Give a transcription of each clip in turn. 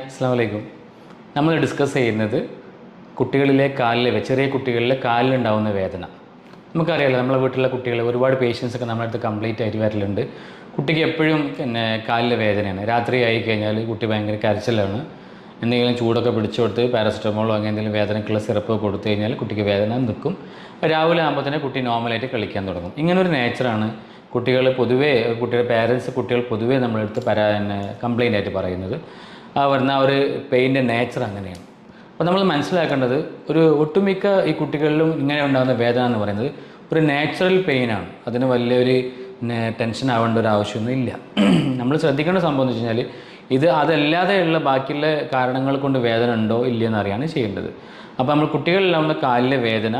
അസ്സാം വലൈക്കും നമ്മൾ ഡിസ്കസ് ചെയ്യുന്നത് കുട്ടികളിലെ കാലിലെ ചെറിയ കുട്ടികളിലെ കാലിലുണ്ടാവുന്ന വേദന. നമുക്കറിയാലോ നമ്മളെ വീട്ടിലെ കുട്ടികൾ ഒരുപാട് പേഷ്യൻസ് ഒക്കെ നമ്മുടെ അടുത്ത് കംപ്ലീറ്റ് ആയിട്ട് വരലുണ്ട്. കുട്ടിക്ക് എപ്പോഴും പിന്നെ കാലിലെ വേദനയാണ്. രാത്രി ആയി കഴിഞ്ഞാൽ കുട്ടി ഭയങ്കര കരച്ചിലാണ്. എന്തെങ്കിലും ചൂടൊക്കെ പിടിച്ചു കൊടുത്ത് പാരസെറ്റമോളോ അങ്ങനെ എന്തെങ്കിലും വേദനയ്ക്കുള്ള സിറപ്പ് കൊടുത്തു കഴിഞ്ഞാൽ കുട്ടിക്ക് വേദന നിൽക്കും രാവിലെ ആകുമ്പോൾ തന്നെ കുട്ടി നോർമലായിട്ട് കളിക്കാൻ തുടങ്ങും. ഇങ്ങനൊരു നേച്ചറാണ് കുട്ടികൾ പൊതുവേ കുട്ടിയുടെ പാരൻസ് കുട്ടികൾ പൊതുവേ നമ്മളെടുത്ത് പരാ കംപ്ലൈന്റ് ആയിട്ട് പറയുന്നത്. ആ വരുന്ന ആ ഒരു പെയിന്റെ നേച്ചർ അങ്ങനെയാണ്. അപ്പോൾ നമ്മൾ മനസ്സിലാക്കേണ്ടത് ഒരു ഒട്ടുമിക്ക ഈ കുട്ടികളിലും ഇങ്ങനെ ഉണ്ടാകുന്ന വേദന എന്ന് പറയുന്നത് ഒരു നാച്ചുറൽ പെയിനാണ് അതിന് വലിയൊരു ടെൻഷൻ ആവേണ്ട ഒരു ആവശ്യമൊന്നും ഇല്ല. നമ്മൾ ശ്രദ്ധിക്കേണ്ട സംഭവം എന്ന് വെച്ച് കഴിഞ്ഞാൽ ഇത് അതല്ലാതെയുള്ള ബാക്കിയുള്ള കാരണങ്ങൾ കൊണ്ട് വേദന ഉണ്ടോ ഇല്ലയെന്ന് അറിയാണ് ചെയ്യേണ്ടത്. അപ്പോൾ നമ്മൾ കുട്ടികളിലാവുന്ന കാലിലെ വേദന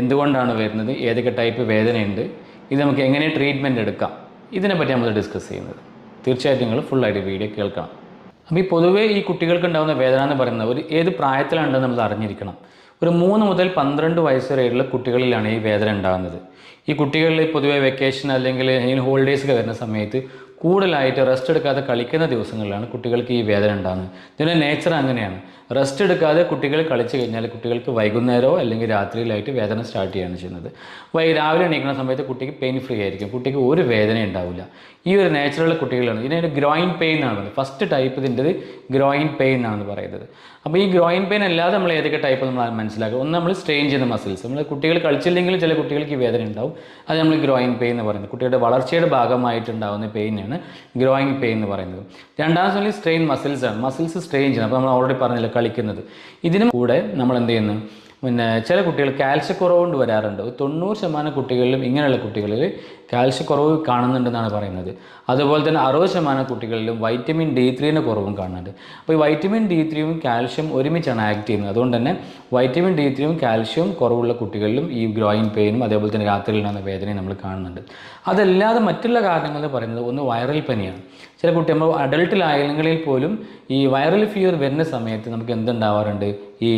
എന്തുകൊണ്ടാണ് വരുന്നത്? ഏതൊക്കെ ടൈപ്പ് വേദനയുണ്ട്? ഇത് നമുക്ക് എങ്ങനെ ട്രീറ്റ്മെന്റ് എടുക്കാം? ഇതിനെപ്പറ്റി നമ്മൾ ഡിസ്കസ് ചെയ്യുന്നത്. തീർച്ചയായിട്ടും നിങ്ങൾ ഫുള്ളായിട്ട് വീഡിയോ കേൾക്കണം. അപ്പോൾ ഈ പൊതുവേ ഈ കുട്ടികൾക്ക് ഉണ്ടാകുന്ന വേദന എന്ന് പറയുന്നത് ഒരു ഏത് പ്രായത്തിലാണെന്ന് നമ്മൾ അറിഞ്ഞിരിക്കണം. ഒരു മൂന്ന് മുതൽ പന്ത്രണ്ട് വയസ്സ് വരെയുള്ള കുട്ടികളിലാണ് ഈ വേദന ഉണ്ടാകുന്നത്. ഈ കുട്ടികളിൽ പൊതുവേ വെക്കേഷൻ അല്ലെങ്കിൽ ഹോളിഡേയ്സ് ഒക്കെ വരുന്ന സമയത്ത് കൂടുതലായിട്ട് റെസ്റ്റ് എടുക്കാതെ കളിക്കുന്ന ദിവസങ്ങളിലാണ് കുട്ടികൾക്ക് ഈ വേദന ഉണ്ടാകുന്നത് ഇതിന്റെ നേച്ചർ അങ്ങനെയാണ്. റെസ്റ്റ് എടുക്കാതെ കുട്ടികൾ കളിച്ചു കഴിഞ്ഞാൽ കുട്ടികൾക്ക് വൈകുന്നേരമോ അല്ലെങ്കിൽ രാത്രിയിലായിട്ട് വേദന സ്റ്റാർട്ട് ചെയ്യുകയാണ് ചെയ്യുന്നത്. വൈ രാവിലെ എണീക്കുന്ന സമയത്ത് കുട്ടിക്ക് പെയിൻ ഫ്രീ ആയിരിക്കും. കുട്ടിക്ക് ഒരു വേദന ഉണ്ടാവില്ല. ഈ ഒരു നേച്ചറുള്ള കുട്ടികളാണ്. ഇതിനെ ഗ്രോയിൻ പെയിൻ എന്നാണ് ഫസ്റ്റ് ടൈപ്പ് ഇതിന്റെ ഗ്രോയിൻ പെയിൻ എന്നാണ് പറയുന്നത്. അപ്പോൾ ഈ ഗ്രോയിൻ പെയിൻ അല്ലാതെ നമ്മൾ ഏതൊക്കെ ടൈപ്പ് നമ്മൾ മനസ്സിലാക്കുക? ഒന്ന് നമ്മൾ സ്ട്രെയിൻ ചെയ്യുന്ന മസിൽസ് നമ്മൾ കുട്ടികൾ കളിച്ചില്ലെങ്കിലും ചില കുട്ടികൾക്ക് ഈ വേദന ഉണ്ടാവും. അത് നമ്മൾ ഗ്രോയിൻ പെയിൻ എന്ന് പറയുന്നത്. കുട്ടിയുടെ വളർച്ചയുടെ ഭാഗമായിട്ടുണ്ടാകുന്ന പെയിനാണ് ഗ്രോയിൻ പെയിൻ എന്ന് പറയുന്നത്. രണ്ടാമത്തെ സ്ട്രെയിൻ മസിൽസ് ആണ്. മസിൽസ് സ്ട്രെയിൻ ചെയ്യണം. അപ്പോൾ നമ്മൾ ഓൾറെഡി പറഞ്ഞില്ല കളിക്കുന്നത്. ഇതിനും കൂടെ നമ്മൾ എന്ത് ചെയ്യുന്നു? പിന്നെ ചില കുട്ടികൾ കാൽസ്യക്കുറവ് കൊണ്ട് വരാറുണ്ട്. തൊണ്ണൂറ് ശതമാനം കുട്ടികളിലും ഇങ്ങനെയുള്ള കുട്ടികളിൽ കാൽസ്യക്കുറവ് കാണുന്നുണ്ടെന്നാണ് പറയുന്നത്. അതുപോലെ തന്നെ അറുപത് ശതമാനം കുട്ടികളിലും വൈറ്റമിൻ ഡി ത്രീന്റെ കുറവും കാണുന്നുണ്ട്. അപ്പോൾ ഈ വൈറ്റമിൻ ഡി ത്രീയും കാൽഷ്യം ഒരുമിച്ചാണ് ആക്ട് ചെയ്യുന്നത്. അതുകൊണ്ട് തന്നെ വൈറ്റമിൻ ഡി ത്രീയും കാൽഷ്യവും കുറവുള്ള കുട്ടികളിലും ഈ ഗ്രോയിൻ പെയിനും അതേപോലെ തന്നെ രാത്രിയിൽ വേദനയും നമ്മൾ കാണുന്നുണ്ട്. അതല്ലാതെ മറ്റുള്ള കാരണങ്ങൾ പറയുന്നത് ഒന്ന് വൈറൽ പനിയാണ്. ചില കുട്ടി നമ്മൾ അഡൾട്ടിലായെങ്കിൽ പോലും ഈ വൈറൽ ഫീവർ വരുന്ന സമയത്ത് നമുക്ക് എന്തുണ്ടാവാറുണ്ട്? ഈ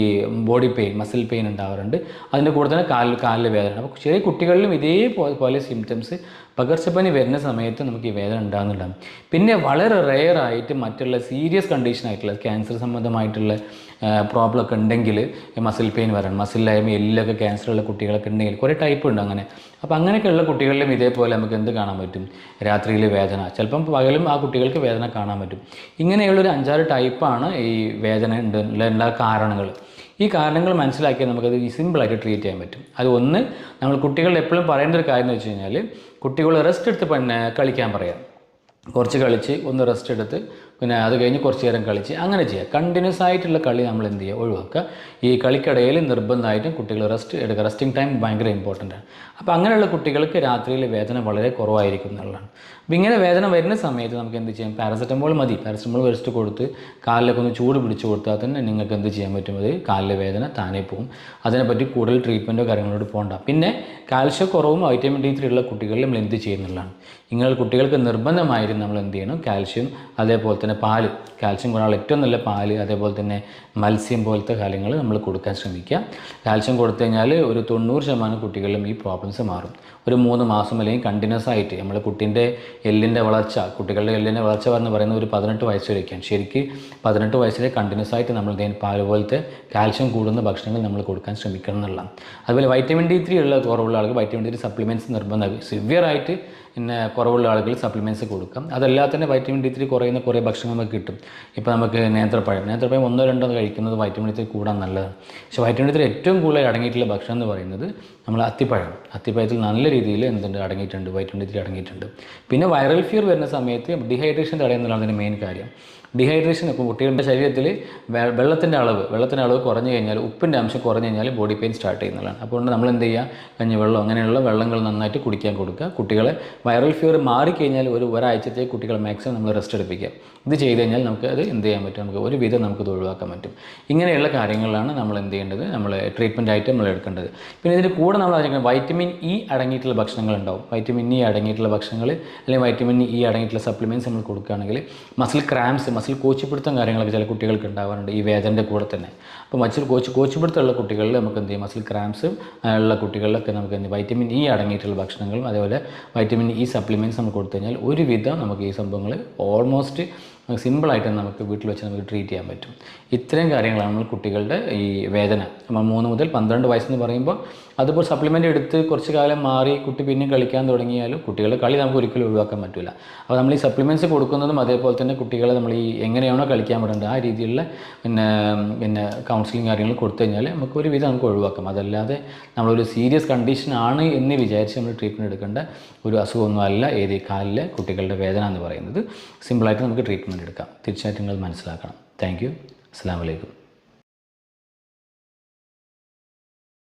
ബോഡി പെയിൻ മസിൽ പെയിൻ ഉണ്ടാവാറുണ്ട്. അതിന്റെ കൂടെ തന്നെ കാലിൽ കാലിൽ വേദന. അപ്പോൾ ചെറിയ കുട്ടികളിലും ഇതേപോലെ സിംറ്റംസ് പകർച്ചപ്പനി വരുന്ന സമയത്ത് നമുക്ക് ഈ വേദന ഉണ്ടാകുന്നുണ്ടാകും പിന്നെ വളരെ റെയർ ആയിട്ട് മറ്റുള്ള സീരിയസ് കണ്ടീഷൻ ആയിട്ടുള്ള ക്യാൻസർ സംബന്ധമായിട്ടുള്ള പ്രോബ്ലം ഒക്കെ ഉണ്ടെങ്കിൽ മസിൽ പെയിൻ വരണം. മസിലായ്മ എല്ലൊക്കെ ക്യാൻസറുള്ള കുട്ടികളൊക്കെ ഉണ്ടെങ്കിൽ കുറേ ടൈപ്പ് ഉണ്ട് അങ്ങനെ. അപ്പോൾ അങ്ങനെയൊക്കെയുള്ള കുട്ടികളിലും ഇതേപോലെ നമുക്ക് എന്ത് കാണാൻ പറ്റും? രാത്രിയിൽ വേദന. ചിലപ്പം പകലും ആ കുട്ടികൾക്ക് വേദന കാണാൻ പറ്റും. ഇങ്ങനെയുള്ളൊരു അഞ്ചാറ് ടൈപ്പാണ് ഈ വേദന ഉണ്ട് ഉള്ള കാരണങ്ങൾ. ഈ കാരണങ്ങൾ മനസ്സിലാക്കിയാൽ നമുക്കത് സിമ്പിളായിട്ട് ട്രീറ്റ് ചെയ്യാൻ പറ്റും. അത് ഒന്ന് നമ്മൾ കുട്ടികൾ എപ്പോഴും പറയേണ്ട ഒരു കാര്യം എന്ന് വെച്ച് കഴിഞ്ഞാൽ കുട്ടികൾ റെസ്റ്റ് എടുത്ത് പിന്നെ കളിക്കാൻ പറയാം. കുറച്ച് കളിച്ച് ഒന്ന് റെസ്റ്റ് എടുത്ത് പിന്നെ അത് കഴിഞ്ഞ് കുറച്ച് നേരം കളിച്ച് അങ്ങനെ ചെയ്യുക കണ്ടിന്യൂസ് ആയിട്ടുള്ള കളി നമ്മൾ എന്ത് ചെയ്യുക? ഒഴിവാക്കുക. ഈ കളിക്കിടയിൽ നിർബന്ധമായിട്ടും കുട്ടികൾ റെസ്റ്റ് എടുക്കുക. റെസ്റ്റിംഗ് ടൈം ഭയങ്കര ഇമ്പോർട്ടന്റ് ആണ്. അപ്പോൾ അങ്ങനെയുള്ള കുട്ടികൾക്ക് രാത്രിയിൽ വേദന വളരെ കുറവായിരിക്കും എന്നുള്ളതാണ്. അപ്പോൾ ഇങ്ങനെ വേദന വരുന്ന സമയത്ത് നമുക്ക് എന്ത് ചെയ്യാം? പാരസെറ്റമോൾ മതി. പാരസെറ്റമോൾ വെച്ചിട്ട് കൊടുത്ത് കാലിലൊക്കെ ഒന്ന് ചൂട് പിടിച്ചു കൊടുത്താൽ തന്നെ നിങ്ങൾക്ക് എന്ത് ചെയ്യാൻ പറ്റും? അത് കാലിലെ വേദന താനേ പോകും. അതിനെപ്പറ്റി കൂടുതൽ ട്രീറ്റ്മെന്റോ കാര്യങ്ങളോട് പോകണ്ട. പിന്നെ കാൽഷ്യ കുറവും വൈറ്റമിൻ ഡി ത്രീ ഉള്ള കുട്ടികളിൽ നമ്മൾ എന്ത് ചെയ്യുന്നുള്ളതാണ് നിങ്ങൾ കുട്ടികൾക്ക് നിർബന്ധമായിരുന്നു നമ്മൾ എന്ത് ചെയ്യണം? കാൽഷ്യം അതേപോലെ തന്നെ പാൽ. കാൽഷ്യം ഗുണമുള്ള ഏറ്റവും നല്ല പാൽ അതേപോലെ തന്നെ മത്സ്യം പോലത്തെ കാര്യങ്ങൾ നമ്മൾ കൊടുക്കാൻ ശ്രമിക്കുക. കാൽഷ്യം കൊടുത്തു കഴിഞ്ഞാൽ ഒരു തൊണ്ണൂറ് ശതമാനം കുട്ടികളിലും ഈ പ്രോബ്ലംസ് മാറും. ഒരു മൂന്ന് മാസം അല്ലെങ്കിൽ കണ്ടിന്യൂസ് ആയിട്ട് നമ്മൾ കുട്ടീന്റെ എല്ലിന്റെ വളർച്ച കുട്ടികളുടെ എല്ലിന്റെ വളർച്ച എന്ന് പറയുന്നത് ഒരു പതിനെട്ട് വയസ്സ് വരെയൊക്കെയാണ്. ശരിക്ക് പതിനെട്ട് വയസ്സിലെ കണ്ടിന്യൂസ് ആയിട്ട് നമ്മൾ ഇതിന് പാൽ പോലത്തെ കാൽഷ്യം കൂടുന്ന ഭക്ഷണങ്ങൾ നമ്മൾ കൊടുക്കാൻ ശ്രമിക്കണം എന്നുള്ളതാണ്. അതുപോലെ വൈറ്റമിൻ ഡി ത്രീ ഉള്ള കുറവുള്ള ആൾക്ക് വൈറ്റമിൻ ഡി ത്രീ സപ്ലിമെന്റ്സ് നിർബന്ധമായി സിവിയർ ആയിട്ട് പിന്നെ കുറവുള്ള ആളുകൾ സപ്ലിമെന്റ്സ് കൊടുക്കാം. അതല്ലാതെ തന്നെ വൈറ്റമിൻ ഡി ത്രീ കുറയുന്ന കുറേ ഭക്ഷണം നമുക്ക് കിട്ടും. ഇപ്പോൾ നമുക്ക് നേന്ത്രപ്പഴം. നേന്ത്രപ്പഴം ഒന്നോ രണ്ടോ കഴിക്കുന്നത് വൈറ്റമിൻ ഡി ത്രീ കൂടാൻ നല്ലതാണ്. പക്ഷേ വൈറ്റമിൻ ഡി ത്രീ ഏറ്റവും കൂടുതൽ അടങ്ങിയിട്ടുള്ള ഭക്ഷണം എന്ന് പറയുന്നത് നമ്മൾ അത്തിപ്പഴം. അത്തിപ്പഴത്തിൽ നല്ല രീതിയിൽ എന്തുണ്ട്? അടങ്ങിയിട്ടുണ്ട്. വൈറ്റമിൻ ഡി ത്രീ അടങ്ങിയിട്ടുണ്ട്. പിന്നെ വൈറൽ ഫീവർ വരുന്ന സമയത്ത് ഡിഹൈഡ്രേഷൻ തടയുന്നതാണ് അതിന്റെ മെയിൻ കാര്യം. ഡിഹൈഡ്രേഷൻ ഇപ്പോൾ കുട്ടികളുടെ ശരീരത്തിൽ വെള്ളത്തിന്റെ അളവ് വെള്ളത്തിന്റെ അളവ് കുറഞ്ഞു കഴിഞ്ഞാൽ ഉപ്പിന്റെ അംശം കുറഞ്ഞു കഴിഞ്ഞാൽ ബോഡി പെയിൻ സ്റ്റാർട്ട് ചെയ്യുന്നതാണ്. അപ്പോൾ നമ്മൾ എന്ത് ചെയ്യുക? കഞ്ഞിവെള്ളം അങ്ങനെയുള്ള വെള്ളങ്ങൾ നന്നായിട്ട് കുടിക്കാൻ കൊടുക്കുക. കുട്ടികളെ വൈറൽ ഫീവർ മാറിക്കഴിഞ്ഞാൽ ഒരു ഒരാഴ്ചത്തേക്ക് കുട്ടികളെ മാക്സിമം നമ്മൾ റെസ്റ്റ് എടുപ്പിക്കുക. ഇത് ചെയ്ത് കഴിഞ്ഞാൽ നമുക്ക് അത് എന്ത് ചെയ്യാൻ പറ്റും? നമുക്ക് ഒരു വിധം നമുക്ക് ഒഴിവാക്കാൻ പറ്റും. ഇങ്ങനെയുള്ള കാര്യങ്ങളാണ് നമ്മൾ എന്ത് ചെയ്യേണ്ടത്? നമ്മൾ ട്രീറ്റ്മെന്റ് ആയിട്ട് നമ്മൾ എടുക്കേണ്ടത്. പിന്നെ ഇതിന്റെ കൂടെ നമ്മൾ അറിയിക്കുന്നത് വൈറ്റമിൻ ഇ അടങ്ങിയിട്ടുള്ള ഭക്ഷണങ്ങൾ ഉണ്ടാവും. വൈറ്റമിൻ ഇ അടങ്ങിയിട്ടുള്ള ഭക്ഷണങ്ങൾ അല്ലെങ്കിൽ വൈറ്റമിൻ ഇ അടങ്ങിയിട്ടുള്ള സപ്ലിമെന്റ്സ് നമ്മൾ കൊടുക്കുകയാണെങ്കിൽ മസിൽ ക്രാംസ് മസിൽ കോച്ചിപ്പിടുത്തം കാര്യങ്ങളൊക്കെ ചില കുട്ടികൾക്ക് ഉണ്ടാവാറുണ്ട് ഈ വേദന്റെ കൂടെ തന്നെ. അപ്പോൾ മസിൽ കോച്ച് കോച്ചിപ്പിടുത്തമുള്ള കുട്ടികളിൽ നമുക്ക് എന്ത് ചെയ്യും? മസിൽ ക്രാംസ് ഉള്ള കുട്ടികളിലൊക്കെ നമുക്ക് എന്ത് വൈറ്റമിൻ ഇ അടങ്ങിയിട്ടുള്ള ഭക്ഷണങ്ങളും അതേപോലെ വൈറ്റമിൻ ഇ സപ്ലിമെന്റ്സ് നമുക്ക് കൊടുത്തു കഴിഞ്ഞാൽ ഒരുവിധം നമുക്ക് ഈ സംഭവങ്ങൾ ഓൾമോസ്റ്റ് നമുക്ക് സിമ്പിളായിട്ട് നമുക്ക് വീട്ടിൽ വെച്ച് നമുക്ക് ട്രീറ്റ് ചെയ്യാൻ പറ്റും. ഇത്രയും കാര്യങ്ങളാണ് നമ്മൾ കുട്ടികളുടെ ഈ വേദന. നമ്മൾ മൂന്ന് മുതൽ പന്ത്രണ്ട് വയസ്സെന്ന് പറയുമ്പോൾ അതിപ്പോൾ സപ്ലിമെന്റ് എടുത്ത് കുറച്ച് കാലം മാറി കുട്ടി പിന്നെ കളിക്കാൻ തുടങ്ങിയാലും കുട്ടികളുടെ കളി നമുക്ക് ഒരിക്കലും ഒഴിവാക്കാൻ പറ്റില്ല. അപ്പോൾ നമ്മൾ ഈ സപ്ലിമെന്റ്സ് കൊടുക്കുന്നതും അതേപോലെ തന്നെ കുട്ടികളെ നമ്മൾ ഈ എങ്ങനെയാണോ കളിക്കാൻ പറ്റുന്നത് ആ രീതിയിലുള്ള പിന്നെ പിന്നെ കൗൺസിലിംഗ് കാര്യങ്ങൾ കൊടുത്തു കഴിഞ്ഞാൽ നമുക്ക് ഒരു വിധം നമുക്ക് ഒഴിവാക്കാം. അതല്ലാതെ നമ്മളൊരു സീരിയസ് കണ്ടീഷൻ ആണ് എന്ന് വിചാരിച്ച് നമ്മൾ ട്രീറ്റ്മെന്റ് എടുക്കേണ്ട ഒരു അസുഖമൊന്നും അല്ല ഏത് കാലിലെ കുട്ടികളുടെ വേദന എന്ന് പറയുന്നത്. സിമ്പിളായിട്ട് നമുക്ക് ട്രീറ്റ്മെന്റ് എടുക്കാം. തീർച്ചയായിട്ടും നിങ്ങൾ മനസ്സിലാക്കണം. താങ്ക് യു അസ്സാം വലൈക്കും